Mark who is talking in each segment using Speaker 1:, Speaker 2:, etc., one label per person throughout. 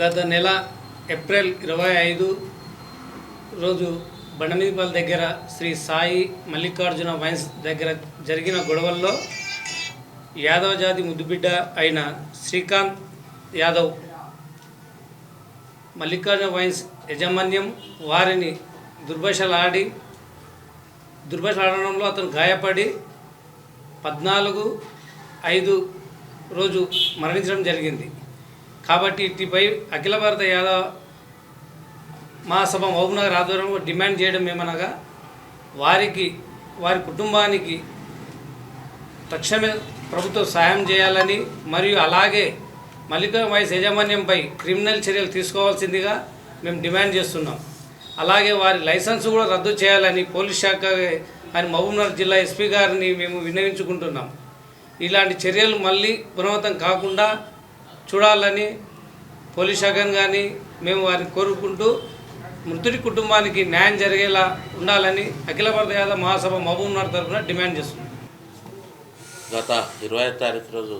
Speaker 1: గత నెల ఏప్రిల్ ఇరవై ఐదు రోజు బండమీదిపల్లి దగ్గర శ్రీ సాయి మల్లికార్జున వైన్స్ దగ్గర జరిగిన గొడవల్లో యాదవ జాతి ముద్దుబిడ్డ అయిన శ్రీకాంత్ యాదవ్ మల్లికార్జున వైన్స్ యజమాన్యం వారిని దుర్భషలాడి దుర్భషలాడడంలో అతను గాయపడి పద్నాలుగు ఐదు రోజు మరణించడం జరిగింది. కాబట్టి ఇటుపై అఖిల భారత యాదవ మహాసభ మహబూబ్నగర్ ఆధ్వర్యంలో డిమాండ్ చేయడం ఏమనగా వారికి వారి కుటుంబానికి తక్షణమే ప్రభుత్వం సహాయం చేయాలని మరియు అలాగే మల్లిక వయసు యాజమాన్యంపై క్రిమినల్ చర్యలు తీసుకోవాల్సిందిగా మేము డిమాండ్ చేస్తున్నాం. అలాగే వారి లైసెన్స్ కూడా రద్దు చేయాలని పోలీస్ శాఖ అని మహబూబ్నగర్ జిల్లా ఎస్పీ గారిని మేము వినియోగించుకుంటున్నాం ఇలాంటి చర్యలు మళ్ళీ పునరావృతం కాకుండా చూడాలని పోలీస్ శాఖను కానీ మేము వారిని కోరుకుంటూ మృతుడి కుటుంబానికి న్యాయం జరిగేలా ఉండాలని అఖిల భారత మహాసభ మహాసభ మహబూబ్నగర్ తరఫున డిమాండ్ చేస్తున్నాం.
Speaker 2: గత ఇరవై తారీఖు రోజు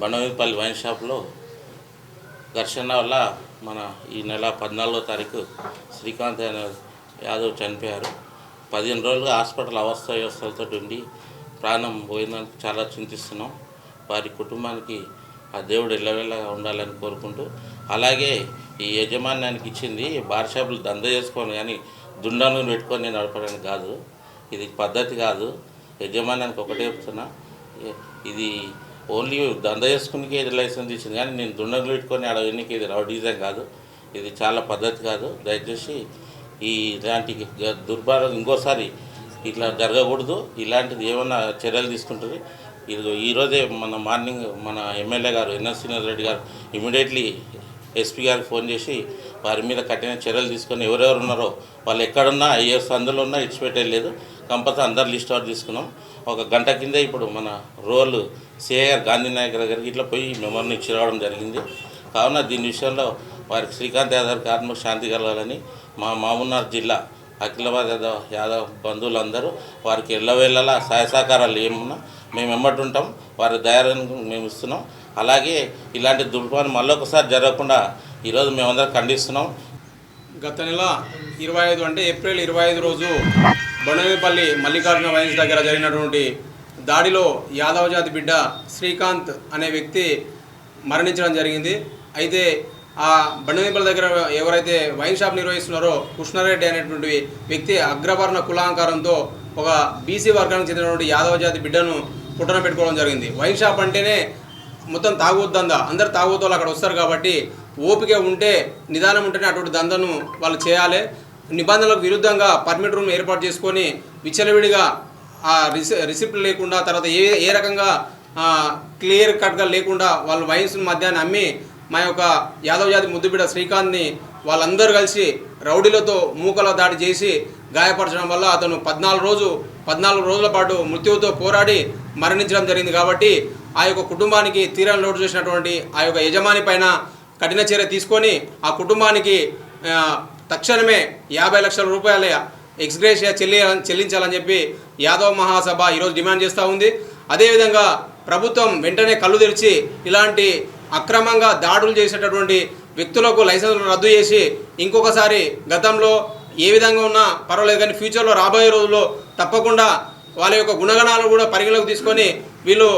Speaker 2: బండవీపల్లి వైన్ షాప్లో ఘర్షణ వల్ల మన ఈ నెల పద్నాలుగో తారీఖు శ్రీకాంత్ అనే యాదవ్ చనిపోయారు. పదిహేను రోజులుగా హాస్పిటల్ అవస్థ వ్యవస్థలతో ఉండి ప్రాణం పోయినందుకు చాలా చింతిస్తున్నాం. వారి కుటుంబానికి ఆ దేవుడు ఎల్లవెల్లగా ఉండాలని కోరుకుంటూ అలాగే ఈ యజమాన్యానికి ఇచ్చింది బార్ షాపులు దంద చేసుకొని కానీ దుండను పెట్టుకొని నడపడానికి కాదు ఇది పద్ధతి కాదు. యజమాన్యానికి ఒకటే చెప్తున్నా ఇది ఓన్లీ దంద చేసుకునికి లైసెన్స్ ఇచ్చింది కానీ నేను దుండలు పెట్టుకొని అడవికి ఇది రౌడీజం కాదు. ఇది చాలా పద్ధతి కాదు. దయచేసి ఈ ఇలాంటి గ- దుర్భారం ఇంకోసారి ఇట్లా జరగకూడదు. ఇలాంటిది ఏమైనా చర్యలు తీసుకుంటుంది. ఇది ఈరోజే మన మార్నింగ్ మన ఎమ్మెల్యే గారు ఎన్ఎస్ శ్రీనివాస్ రెడ్డి గారు ఇమీడియట్లీ ఎస్పీ గారికి ఫోన్ చేసి వారి మీద కఠిన చర్యలు తీసుకొని ఎవరెవరు ఉన్నారో వాళ్ళు ఎక్కడున్నా ఐఎస్ అందులో ఉన్నా ఇచ్చిపెట్టలేదు కంపల్సరీ అందరు లిస్ట్ అవుట్ తీసుకున్నాం. ఒక గంట కింద ఇప్పుడు మన రోల్ సిఐఆర్ గాంధీ నాయక్ దగ్గరికి ఇట్లా పోయి మెమోరీని ఇచ్చి రావడం జరిగింది. కావున దీని విషయంలో వారికి శ్రీకాంత్ యాదవ్ ఆత్మకు శాంతి కలగాలని మా మామూనార్ జిల్లా అఖిలాబాద్ యాదవ్ యాదవ్ బంధువులందరూ వారికి ఎల్లవేళ్ళలా సహాయ సహకారాలు ఏమున్నా మేము వెంబడి ఉంటాం వారి ధైర్యాన్ని మేము ఇస్తున్నాం. అలాగే ఇలాంటి దుర్పాన్ని మళ్ళొకసారి జరగకుండా ఈరోజు మేమందరం ఖండిస్తున్నాం.
Speaker 3: గత నెల ఇరవై ఐదు అంటే ఏప్రిల్ ఇరవై ఐదు రోజు బొడవేపల్లి మల్లికార్జున వైన్స్ దగ్గర జరిగినటువంటి దాడిలో యాదవ జాతి బిడ్డ శ్రీకాంత్ అనే వ్యక్తి మరణించడం జరిగింది. అయితే ఆ బండవేపల్లి దగ్గర ఎవరైతే వైన్ షాప్ నిర్వహిస్తున్నారో కృష్ణారెడ్డి అనేటువంటి వ్యక్తి అగ్రవర్ణ కులాంకారంతో ఒక బీసీ వర్గానికి చెందినటువంటి యాదవ జాతి బిడ్డను పుట్టన పెట్టుకోవడం జరిగింది. వైన్ షాప్ అంటేనే మొత్తం తాగొద్దందా అందరు తాగొద్దు అక్కడ వస్తారు కాబట్టి ఓపిక ఉంటే నిదానం ఉంటేనే అటువంటి దందను వాళ్ళు చేయాలి. నిబంధనలకు విరుద్ధంగా పర్మిట్ రూమ్ ఏర్పాటు చేసుకొని విచ్చలవిడిగా ఆ రిసి రిసిప్ట్ లేకుండా తర్వాత ఏ ఏ రకంగా క్లియర్ కట్గా లేకుండా వాళ్ళు వైన్స్ మధ్యాహ్నం అమ్మి మా యొక్క యాదవ్ జాతి ముద్దుబిడ్డ శ్రీకాంత్ని వాళ్ళందరూ కలిసి రౌడీలతో మూకల దాడి చేసి గాయపరచడం వల్ల అతను పద్నాలుగు రోజు పద్నాలుగు రోజుల పాటు మృత్యువుతో పోరాడి మరణించడం జరిగింది కాబట్టి ఆ యొక్క కుటుంబానికి తీరం లోటు చేసినటువంటి ఆ యొక్క యజమాని పైన కఠిన చర్య తీసుకొని ఆ కుటుంబానికి తక్షణమే యాభై లక్షల రూపాయల ఎక్స్గ్రేషియా చెల్లి చెల్లించాలని చెప్పి యాదవ్ మహాసభ ఈరోజు డిమాండ్ చేస్తూ ఉంది. అదేవిధంగా ప్రభుత్వం వెంటనే కళ్ళు తెరిచి ఇలాంటి అక్రమంగా దాడులు చేసేటటువంటి వ్యక్తులకు లైసెన్సులు రద్దు చేసి ఇంకొకసారి గతంలో ఏ విధంగా ఉన్నా పర్వాలేదు కానీ ఫ్యూచర్లో రాబోయే రోజుల్లో తప్పకుండా వాళ్ళ యొక్క గుణగణాలు కూడా పరిగణలోకి తీసుకొని వీళ్ళు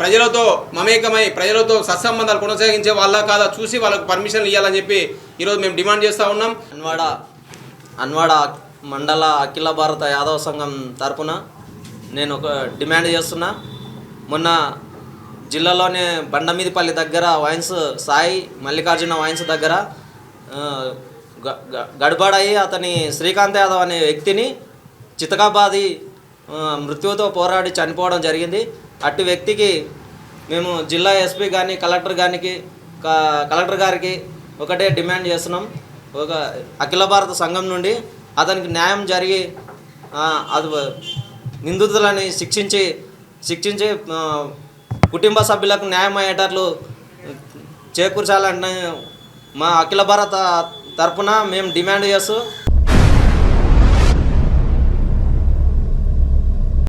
Speaker 3: ప్రజలతో మమేకమై ప్రజలతో సత్సంబంధాలు కొనసాగించే వాళ్ళ కాదా చూసి వాళ్ళకు పర్మిషన్ ఇవ్వాలని చెప్పి ఈరోజు మేము డిమాండ్ చేస్తూ ఉన్నాం.
Speaker 4: అన్వాడ అన్వాడ మండల అఖిల భారత యాదవ సంఘం తరపున నేను ఒక డిమాండ్ చేస్తున్నా. మొన్న జిల్లాలోనే బండమీదిపల్లి దగ్గర వైన్స్ సాయి మల్లికార్జున వైన్స్ దగ్గర గడబడయి అతని శ్రీకాంత్ యాదవ్ అనే వ్యక్తిని చితకాబాది మృత్యుతో పోరాడి చనిపోవడం జరిగింది. అట్టి వ్యక్తికి మేము జిల్లా ఎస్పీ కానీ కలెక్టర్ గారికి కలెక్టర్ గారికి ఒకటే డిమాండ్ చేస్తున్నాం. ఒక అఖిల భారత సంఘం నుండి అతనికి న్యాయం జరిగి అది నిందితులని శిక్షించి శిక్షించి కుటుంబ సభ్యులకు న్యాయం అయ్యేటట్లు చేకూర్చాలని మా అఖిల భారత తరపున మేము డిమాండ్ చేస్తూ